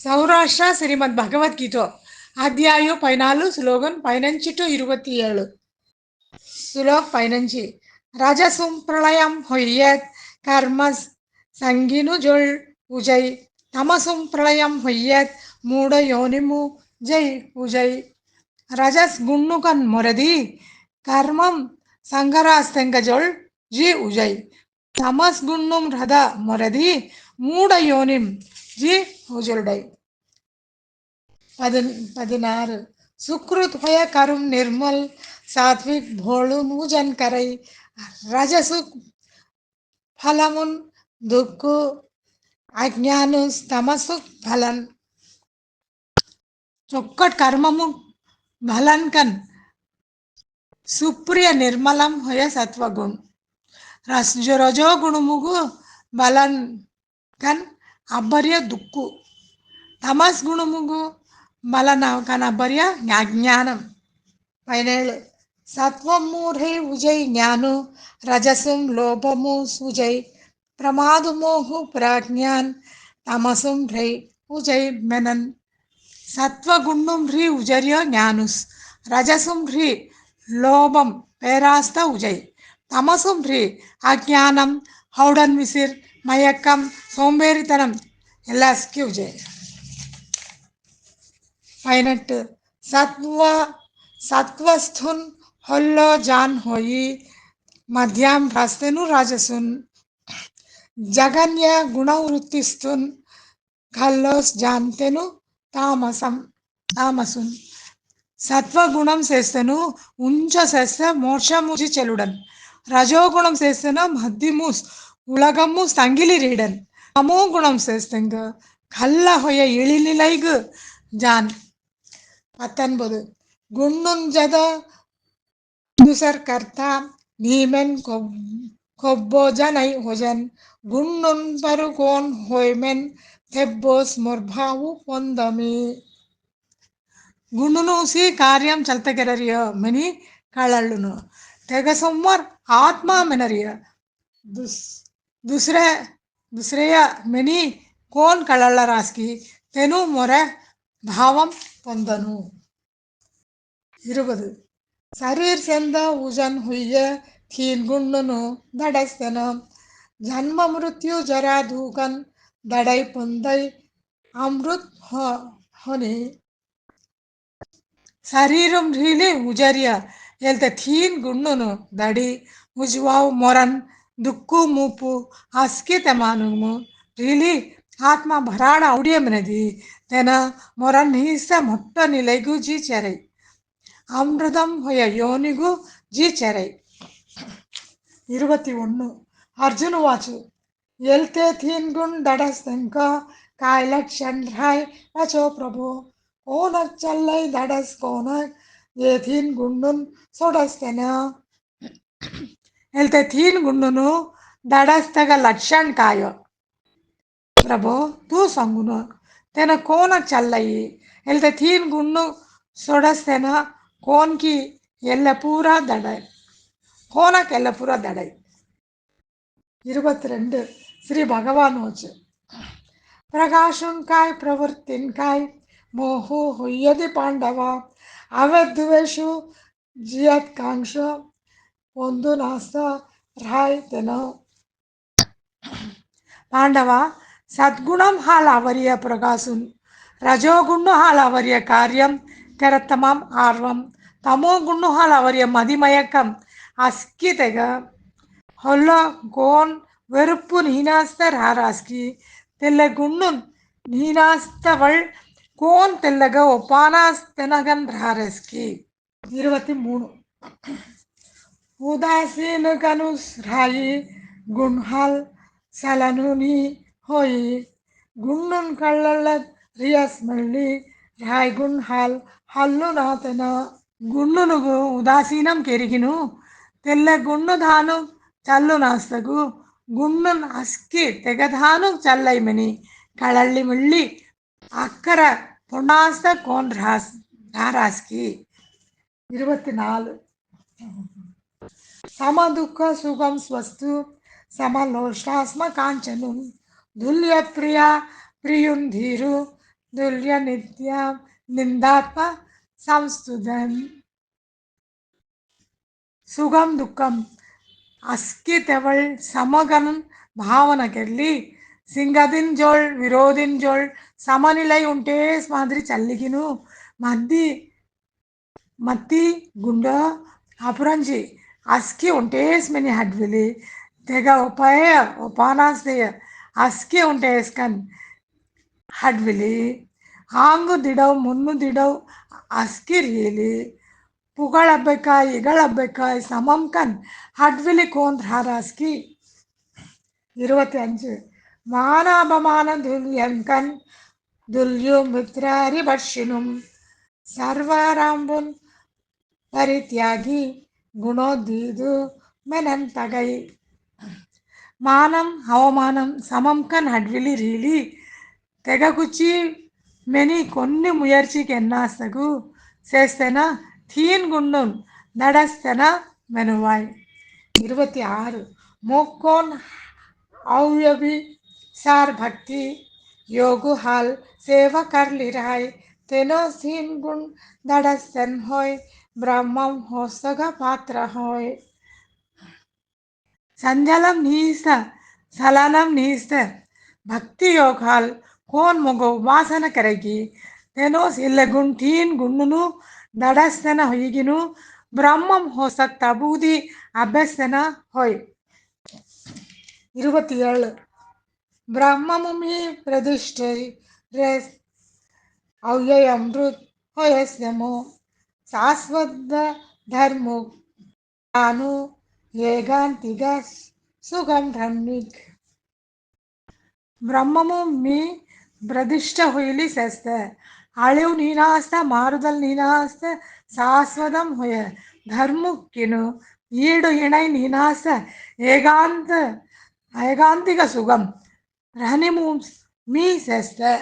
சௌராஷ்டிரா ஸ்ரீமத் பகவத்கீதோ அத்தியாயம் பதினாலு ஸ்லோகன் பதினஞ்சு டு இருபத்தி ஏழு ஸ்லோக் பதினஞ்சு ரஜசும் பிரளயம் ஹொய்யத் கர்மஸ் சங்கினு ஜொல் உஜய் தமசும் பிரளயம் ஹொய்யத் மூட யோனிமு ஜெய் உஜய் ரஜஸ் குண்ணுகன் முரதி கர்மம் சங்கராஸ்தெங்கஜொல் ஜி உஜய் ಉಜೈ தமஸ் குண்ணும் ரத மொரதி மூட யோனிம் ஜி உஜுருடை பதின் பதினாறு சுக்ருத் ஹொய கரும் நிர்மல் சாத்விக் భోళు మూజన్ కరై రజసు ఫలమున్ దుక్కు అజ్ఞాను తమసు ఫలన్ చొక్కట్ కర్మము ఫలన్ కన్ సుప్రియ నిర్మలం హొయ సత్వగుణ్ రస్ రజో గుణముగు బలన్ కన్ అబ్బర్య దుక్కు. తమస్ గుణముగు బలన కన్ అబ్బర్య అజ్ఞానం పైనేళ్ళు సత్వమూఢై ఉజై జ్ఞాను రజసుం లోపము సుజై ప్రమాదుమోహు ప్రాజ్ఞాన్ తమసుం హ్రై ఉజై మెనన్. సత్వగుణం హ్రీ ఉజర్య జ్ఞానుస్ రజసుం హ్రీ లోభం పేరాస్త ఉజై. తమసం ఫ్రీ అజ్ఞానం హౌడన్ విసిర్ మయక్కం సోంబేరితనం ఎలా స్క్యూవ్ చేయాలి പതിനെട്ട് സത്വ സത്വസ്ഥുൻ ഹൊല്ലോ ജാൻ ഹോയി മധ്യാം ഭ്രസ്തനു രാജസുൻ ജഗന്യ ഗുണവൃത്തിസ്തുൻ ഖല്ലോസ് ജാന്തനു താമസം താമസുൻ సత్వగుణం చేస్తను ఉంచ చేస్తే మోక్షముచి చెలుడన్ రజోగుణం చేసిన మద్దిము உலகமும் சங்கிலிரிடன். தமோ குணம் சேர்த்துங்க கல்ல ஹொய இழிநிலைகு ஜான் பத்தொன்பது. குண்ணுஞ்சத துசர் கர்த்தா நீமென் கொப்போ ஜனை ஹொஜன் குண்ணுன் பருகோன் ஹொய்மென் தெப்போஸ் முர்பாவு பொந்தமி. గుండును సీ కార్యం చల్తగెరరియో మిని కళళ్ళును తెగ సొమ్మర్ आत्मामेनर्य दुस दुसरे दुसऱ्या मेनी कोण कळला रास्की तेनु मोर பாவம் பொந்தனு இருபது. சரீர் செந்த உஜன் ஹுய்ய கீன் குண்டுனு தடஸ்தனம் ஜன்ம மிருத்யு ஜரா தூகன் தடை பொந்தை அம்ருத் ஹொனி. சரீரம் ரீலி உஜரிய. எல்த தீன் குண்டுனு தடி ಮುಜುವಾವು ಮೊರನ್ ದುಕ್ಕು ಮೂಪು ಹಾಸಿಗೆ ತೆಮಾನುಮು ರೀಲಿ ಆತ್ಮ ಭರಾಡ ಔಡಿಯಮನದಿ ತೆನ ಮೊರನ್ ಹೀಸ ಮೊಟ್ಟ ನಿಲೆಗೂ ಜಿ ಚೆರೈ அமிர்தம் ஹொய யோனிகு ஜீச்சரை இருபத்தி ஒன்று அர்ஜுன் வாச்சு எல்தே தீன்குண் தடஸ்தங்க காயலட் ஷன்ஹாய் நச்சோ பிரபு கோனக் சல்லை தடஸ் கோனக் ஏ தீன் குண்ணுன் சொடஸ்தன వెళ్తే తీన్ గుండును దడస్తగ లక్ష్యం కాయ ప్రభో తూ సంగును తన కోన చల్లయి వెళ్తే తీన్ గుండు సొడస్తేన కోన్కి ఎల్లపూర దడై கோனாக்கு எல்லப்புற தடை இருபத்தி ரெண்டு ஸ்ரீ பகவான் வச்சு பிரகாஷங்காய் பிரவர்த்தின்காய் மோஹோ ஹுய்யதி பாண்டவா அவத்வேஷு ஜியத் காங்ஷோ పొందు నాస్త రాయ్ తెన ಪಾಂಡವ ಸದ್ಗುಣಂ ಹಾಲಾವರಿಯ ಪ್ರಕಾಸುನ್ ರಜೋಗುಣ್ಣು ಹಾಲಾವರಿಯ ಕಾರ್ಯಂ ತೆರತ್ತಮಂ ಆರ್ವಂ ತಮೋ ಗುಣ್ಣು ಹಾಲಾವರಿಯ ಮದಿಮಯಕ್ಕಂ ಅಸ್ಕಿತೆಗ ಹೊಲ್ಲ ಗೋನ್ வெறுப்பு நீனாஸ்த ராராஸ்கி தெல்ல குண்ணுன் நீனாஸ்தவள் கோன் தெல்லக ஒப்பானாஸ்தனகன் ராரஸ்கி இருபத்தி மூணு ఉదాసీన కనుస్ రాయి గుణ్హాల్ సలనుని హోయి. గుండున్ కళ్ళళ్ళ రియాస్ మళ్ళీ రాయ్ గుణ్హాల్ హల్లు నాతన. గుండునుగు ఉదాసీనం కెరిగిను. తెల్ల గుండు ధాను చల్లు నాస్తకు. గుండున్ అస్కి తెగధాను చల్లైమని. కళళ్ళి మళ్ళీ అక్కర పొన్నాస్త కోన్ రాస్ నారాస్కి ఇరువత్తి నాలుగు సమ దుఃఖ సుఖం స్వస్తు సమలోష్టాస్మ కాంచను. దుల్య ప్రియ ప్రియుంధీరు దుల్య నిత్య నిందాత్మ సంస్తుదం సుఖం దుఃఖం సమగన్ భావనకెళ్ళి సింగదిన్ கெல்லி విరోధిన్ జోల్ సమనిలై ఉంటే మాదిరి చల్లికిను మద్ది మత్తి గుండె అపురంజి Askew ontesmeni had willi, dega opaya, opanas deya, askew onteskan had willi, ಹಾಂಗು ದಿಡವು ಮುನ್ನು ದಿಡವು ಅಸ್ಕಿರ್ಯೇಲಿ ಪುಗಳಬ್ಬೆಕ ಇಗಳಬ್ಬೆಕ ಸಮಂಕನ್ ಹಡ್ವಿಲಿ ಕೋಂದ್ರ ಹಾರಾಸ್ಕಿ இருபத்தி அஞ்சு மானாபமான துல்யங்கன் துல்யு மித்ராரி பட்சினும் சர்வராம்புன் பரித்யாகி గుణోద్వీదు మెనన్ తగై. మానం అవమానం సమం కన్ అడ్విలి రీలి. తెగకుచి మెని కొన్ని ముయర్చికి ఎన్నాస్తగు చేస్తేనా థీన్ గుండున్ నడస్తేనా మెనువాయ్. ఇరవై ఆరు మోకోన్ అవ్యవి సార్ భక్తి. యోగు హాల్ సేవ కర్లిరాయ్ తెనో సీన్ గుండ్ నడస్తన్ హోయ్. బ్రహ్మం హోసగా పాత్ర హోయ్ சஞ்சலம் நீச சலனம் நீச பக்தி யோகால் கோன் முகோ உபாசன கரகி தெனோஸ் இல்ல குண் டீன் குண்ணுனு ದಡಸ್ತನ ಹೊಯ್ಗಿನು பிரம்மம் ஹோசத் தபூதி அபஸ்தன ஹொய் இருபத்தி ஏழு பிரம்மமுமே பிரதிஷ்டை ரேஸ் அவ்யம்ருத் ஹொயஸ்யமோ శాశ్వత ధర్ము తాను ఏగాంతిగా సుగంధన్విక్ ಬ್ರಹ್ಮಮು ಮೀ ಪ್ರದಿಷ್ಠ ಹುಯಿಲಿ ಸೆಸ್ತೆ ಅಳಿವು ನೀನಾಸ್ತ ಮಾರುದಲ್ ನೀನಾಸ್ತ ಶಾಶ್ವತಂ ಹುಯ ಧರ್ಮಕ್ಕಿನು ಈಡು ಇಣೈ ನೀನಾಸ್ತ ಏಕಾಂತ ಏಕಾಂತಿಕ ಸುಗಂ ರಹನಿಮು ಮೀ ಸೆಸ್ತೆ